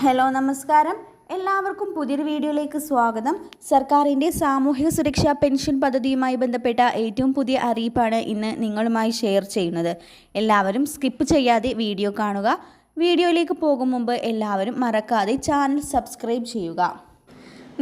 Hello നമസ്കാരം. എല്ലാവർക്കും പുതിയൊരു വീഡിയോയിലേക്ക് സ്വാഗതം. സർക്കാരിന്റെ സാമൂഹിക സുരക്ഷാ പെൻഷൻ പദ്ധതിയുമായി ബന്ധപ്പെട്ട ഏറ്റവും പുതിയ അറിയിപ്പാണ് ഇന്ന് നിങ്ങളുമായി ഷെയർ ചെയ്യുന്നത്. എല്ലാവരും സ്കിപ്പ് ചെയ്യാതെ വീഡിയോ കാണുക. വീഡിയോയിലേക്ക് പോകും മുമ്പ് എല്ലാവരും മറക്കാതെ ചാനൽ സബ്സ്ക്രൈബ് ചെയ്യുക.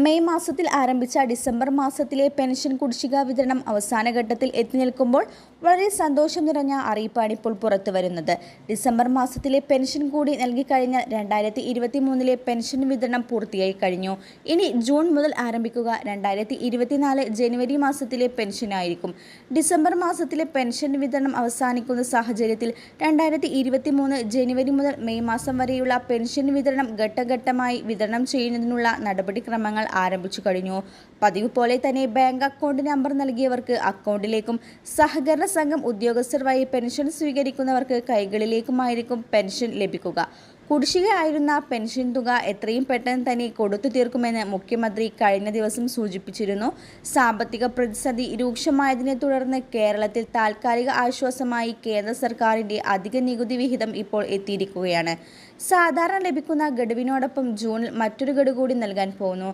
മെയ് മാസത്തിൽ ആരംഭിച്ച ഡിസംബർ മാസത്തിലെ പെൻഷൻ കുടിശ്ശിക വിതരണം അവസാന ഘട്ടത്തിൽ എത്തി നിൽക്കുമ്പോൾ വളരെ സന്തോഷം നിറഞ്ഞ അറിയിപ്പാണ് ഇപ്പോൾ പുറത്തു വരുന്നത്. ഡിസംബർ മാസത്തിലെ പെൻഷൻ കൂടി നൽകിക്കഴിഞ്ഞാൽ രണ്ടായിരത്തി ഇരുപത്തി മൂന്നിലെ പെൻഷൻ വിതരണം പൂർത്തിയായി കഴിഞ്ഞു. ഇനി ജൂൺ മുതൽ ആരംഭിക്കുക രണ്ടായിരത്തി ഇരുപത്തിനാല് ജനുവരി മാസത്തിലെ പെൻഷനായിരിക്കും ഡിസംബർ മാസത്തിലെ പെൻഷൻ വിതരണം അവസാനിക്കുന്ന സാഹചര്യത്തിൽ രണ്ടായിരത്തി ഇരുപത്തി മൂന്ന് ജനുവരി മുതൽ മെയ് മാസം വരെയുള്ള പെൻഷൻ വിതരണം ഘട്ടഘട്ടമായി വിതരണം ചെയ്യുന്നതിനുള്ള നടപടിക്രമങ്ങൾ ആരംഭിച്ചു കഴിഞ്ഞു. പതിവ് പോലെ തന്നെ ബാങ്ക് അക്കൗണ്ട് നമ്പർ നൽകിയവർക്ക് അക്കൗണ്ടിലേക്കും സഹകരണ സംഘം ഉദ്യോഗസ്ഥർ വഴി പെൻഷൻ സ്വീകരിക്കുന്നവർക്ക് കൈകളിലേക്കുമായിരിക്കും പെൻഷൻ ലഭിക്കുക. കുടിശ്ശികയായിരുന്ന പെൻഷൻ തുക എത്രയും പെട്ടെന്ന് തന്നെ കൊടുത്തു തീർക്കുമെന്ന് മുഖ്യമന്ത്രി കഴിഞ്ഞ ദിവസം സൂചിപ്പിച്ചിരുന്നു. സാമ്പത്തിക പ്രതിസന്ധി രൂക്ഷമായതിനെ തുടർന്ന് കേരളത്തിൽ താൽക്കാലിക ആശ്വാസമായി കേന്ദ്ര സർക്കാരിന്റെ അധിക നികുതി വിഹിതം ഇപ്പോൾ എത്തിയിരിക്കുകയാണ്. സാധാരണ ലഭിക്കുന്ന ഗഡുവിനോടൊപ്പം ജൂണിൽ മറ്റൊരു ഗഡു കൂടി നൽകാൻ പോകുന്നു.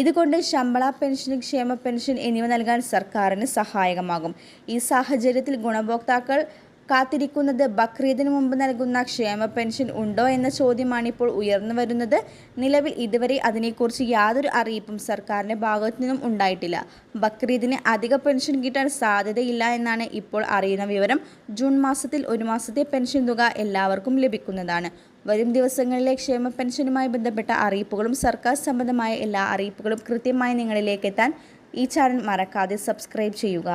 ഇതുകൊണ്ട് ശമ്പള പെൻഷൻ ക്ഷേമ പെൻഷൻ എന്നിവ നൽകാൻ സർക്കാരിന് സഹായകമാകും. ഈ സാഹചര്യത്തിൽ ഗുണഭോക്താക്കൾ കാത്തിരിക്കുന്നത് ബക്രീദിന് മുമ്പ് നൽകുന്ന ക്ഷേമ പെൻഷൻ ഉണ്ടോ എന്ന ചോദ്യമാണ് ഇപ്പോൾ ഉയർന്നു വരുന്നത്. നിലവിൽ ഇതുവരെ അതിനെക്കുറിച്ച് യാതൊരു അറിയിപ്പും സർക്കാരിന്റെ ഭാഗത്തു നിന്നും ഉണ്ടായിട്ടില്ല. ബക്രീദിന് അധിക പെൻഷൻ കിട്ടാൻ സാധ്യതയില്ല എന്നാണ് ഇപ്പോൾ അറിയുന്ന വിവരം. ജൂൺ മാസത്തിൽ ഒരു മാസത്തെ പെൻഷൻ തുക എല്ലാവർക്കും ലഭിക്കുന്നതാണ്. വരും ദിവസങ്ങളിലെ ക്ഷേമ പെൻഷനുമായി ബന്ധപ്പെട്ട അറിയിപ്പുകളും സർക്കാർ സംബന്ധമായ എല്ലാ അറിയിപ്പുകളും കൃത്യമായി നിങ്ങളിലേക്ക് എത്താൻ ഈ ചാനൽ മറക്കാതെ സബ്സ്ക്രൈബ് ചെയ്യുക.